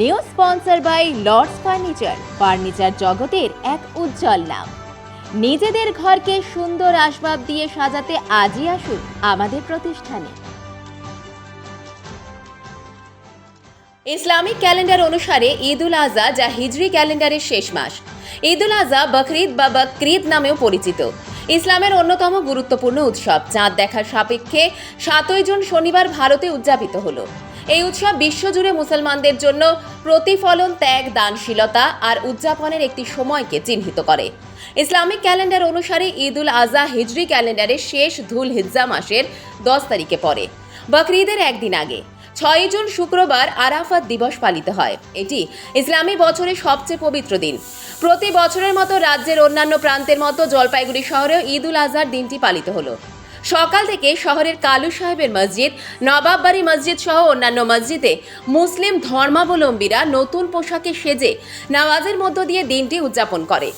New sponsor by Lords furniture. Furniture জগতের এক উজ্জ্বল নাম। নিজেদের ঘরকে সুন্দর আসবাব দিয়ে সাজাতে আজই আসুন আমাদের প্রতিষ্ঠানে। ইসলামিক ক্যালেন্ডার অনুসারে ঈদ উল আজহা, যা হিজরি ক্যালেন্ডারের শেষ মাস ঈদ উল আজহা বকরিদ বা বকরিদ নামেও পরিচিত। ইসলামের অন্যতম গুরুত্বপূর্ণ উৎসব। চাঁদ দেখার সাপেক্ষে সাতই জুন শনিবার ভারতে উদযাপিত হলো। এই উৎসব বিশ্বজুড়ে মুসলমানদের জন্য প্রতিফলন, ত্যাগ, দানশীলতা আর উদযাপনের একটি সময়কে চিহ্নিত করে। ইসলামিক ক্যালেন্ডার অনুসারে ঈদ উল আজহা হিজরি ক্যালেন্ডারের শেষ ধুল হিজ্জা মাসের দশ তারিখে পড়ে। বকরিদের একদিন আগে ছয় জুন শুক্রবার আরাফাত দিবস পালিত হয়। এটি ইসলামী বছরের সবচেয়ে পবিত্র দিন। প্রতি বছরের মতো রাজ্যের অন্যান্য প্রান্তের মতো জলপাইগুড়ি শহরেও ঈদ উল আজহার দিনটি পালিত হলো। সকাল থেকে শহরের কালু সাহেবের মসজিদ, নবাববাড়ি মসজিদ সহ অন্যান্য মসজিদে মুসলিম ধর্মাবলম্বীরা নতুন পোশাকে সেজে নামাজের মধ্য দিয়ে দিনটি উদযাপন করে।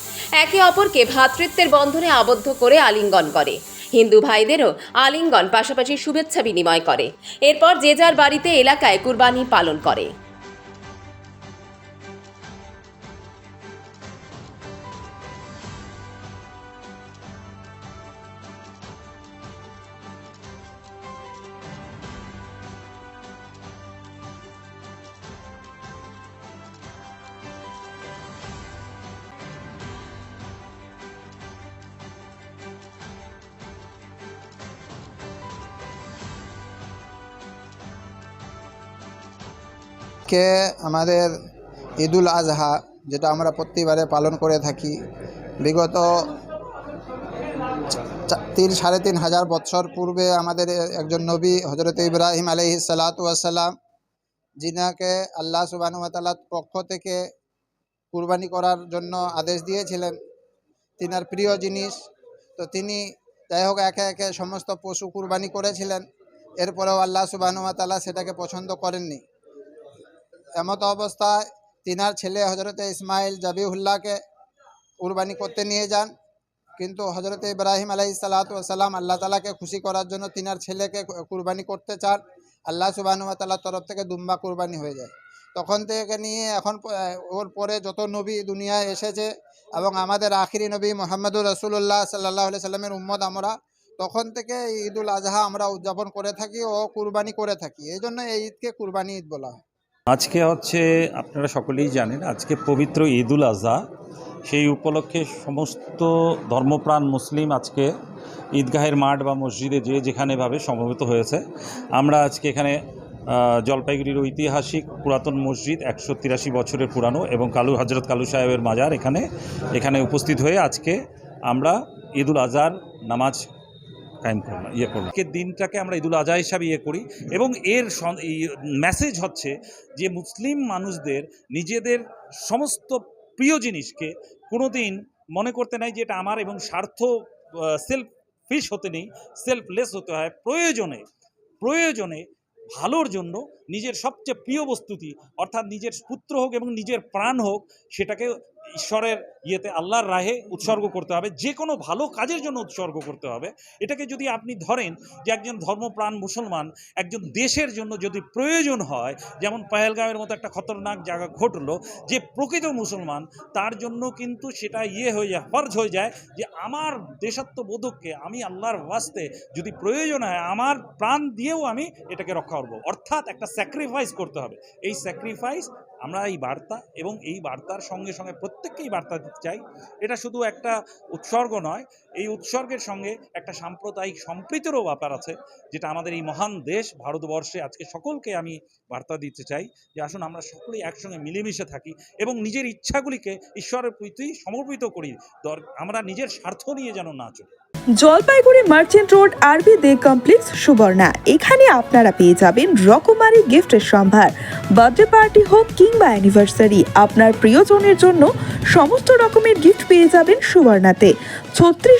একে অপরকে ভ্রাতৃত্বের বন্ধনে আবদ্ধ করে আলিঙ্গন করে। হিন্দু ভাইদেরও আলিঙ্গন পাশাপাশি শুভেচ্ছা বিনিময় করে। এরপর যে যার বাড়িতে এলাকায় কুরবানি পালন করে। কে আমাদের ঈদুল আজহা, যেটা আমরা প্রতিবারে পালন করে থাকি, বিগত তিন, সাড়ে তিন হাজার বছর পূর্বে আমাদের একজন নবী হজরত ইব্রাহিম আলহি সালাতাম যিনাকে আল্লাহ সুবাহতালার পক্ষ থেকে কুরবানি করার জন্য আদেশ দিয়েছিলেন, তিনার প্রিয় জিনিস। তো তিনি যাই হোক একে একে সমস্ত পশু কুরবানি করেছিলেন, এরপরেও আল্লাহ সুবাহতালা সেটাকে পছন্দ করেননি। এমত অবস্থায় তিনার ছেলে হজরতে ইসমাইল জাবিউল্লাহকে কুরবানি করতে নিয়ে যান। কিন্তু হজরতে ইব্রাহিম আলাই সালাতাম আল্লাহ তালাকে খুশি করার জন্য তিনার ছেলেকে কুরবানি করতে চান। আল্লাহ সুবাহ তাল্লার তরফ থেকে দুম্বা কুরবানি হয়ে যায়। তখন থেকে নিয়ে এখন ওর পরে যত নবী দুনিয়ায় এসেছে এবং আমাদের আখিরি নবী মোহাম্মদুর রসুল্লাহ সাল্লাহ সাল্লামের উম্মদ আমরা, তখন থেকে ঈদুল আজহা আমরা উদযাপন করে থাকি ও কুরবানি করে থাকি। এই জন্য এই ঈদকে কুরবানি ঈদ বলা হয়। আজকে হচ্ছে আপনারা সকলেই জানেন, আজকে পবিত্র ঈদুল আজহা। সেই উপলক্ষে সমস্ত ধর্মপ্রাণ মুসলিম আজকে ঈদগাহের মাঠ বা মসজিদে যে যেখানেভাবে সমবেত হয়েছে। আমরা আজকে এখানে জলপাইগুড়ির ঐতিহাসিক পুরাতন মসজিদ, একশো তিরাশি বছরের পুরানো এবং কালু হজরত কালু সাহেবের মাজার এখানে এখানে উপস্থিত হয়ে আজকে আমরা ঈদুল আজহার নামাজ কায়েম করলাম ইয়ে করলাম আজকের দিনটাকে আমরা ঈদুল আজহা হিসাবে ইয়ে করি এবং এর মেসেজ হচ্ছে যে মুসলিম মানুষদের নিজেদের সমস্ত প্রিয় জিনিসকে কোনো দিন মনে করতে নাই যে এটা আমার এবং স্বার্থ সেলফ ফিশ হতে নেই সেলফলেস হতে হয়। প্রয়োজনে প্রয়োজনে ভালোর জন্য নিজের সবচেয়ে প্রিয় বস্তুটি, অর্থাৎ নিজের পুত্র হোক এবং নিজের প্রাণ হোক, সেটাকে ঈশ্বরের ইয়েতে আল্লাহর রাহে উৎসর্গ করতে হবে, যে কোনো ভালো কাজের জন্য উৎসর্গ করতে হবে। এটাকে যদি আপনি ধরেন যে একজন ধর্মপ্রাণ মুসলমান একজন দেশের জন্য যদি প্রয়োজন হয়, যেমন পহেলগাঁওয়ের মতো একটা খতরনাক জায়গা ঘটলো, যে প্রকৃত মুসলমান তার জন্য কিন্তু সেটা ইয়ে হয়ে যায়, ফর্জ হয়ে যায় যে আমার দেশাত্মবোধককে আমি আল্লাহর বাস্তে যদি প্রয়োজন হয়, আমার প্রাণ দিয়েও আমি এটাকে রক্ষা করব। অর্থাৎ একটা স্যাক্রিফাইস করতে হবে। এই স্যাক্রিফাইস আমরা এই বার্তা এবং এই বার্তার সঙ্গে সঙ্গে প্রত্যেককেই বার্তা দিতে চাই। এটা শুধু একটা উৎসর্গ নয় এই উৎসর্গের সঙ্গে একটা সাম্প্রদায়িক সম্প্রীতিরও ব্যাপার আছে, যেটা আমাদের এই মহান দেশ ভারতবর্ষে আজকে সকলকে আমি বার্তা দিতে চাই যে আসুন আমরা সকলেই একসঙ্গে মিলেমিশে থাকি এবং নিজের ইচ্ছাগুলিকে ঈশ্বরের প্রতি সমর্পিত করি। আমরা নিজের স্বার্থ নিয়ে যেন না চলি। জলপাইগুড়ি মার্চেন্ট রোড আরবি দে কমপ্লেক্স সুবর্ণা। এখানে আপনারা পেয়ে যাবেন রকমারি গিফটের সম্ভার। বার্থডে পার্টি হোক কিংবা অ্যানিভার্সারি, আপনার প্রিয়জনের জন্য সমস্ত রকমের গিফট পেয়ে যাবেন সুবর্ণাতে। ছত্রিশ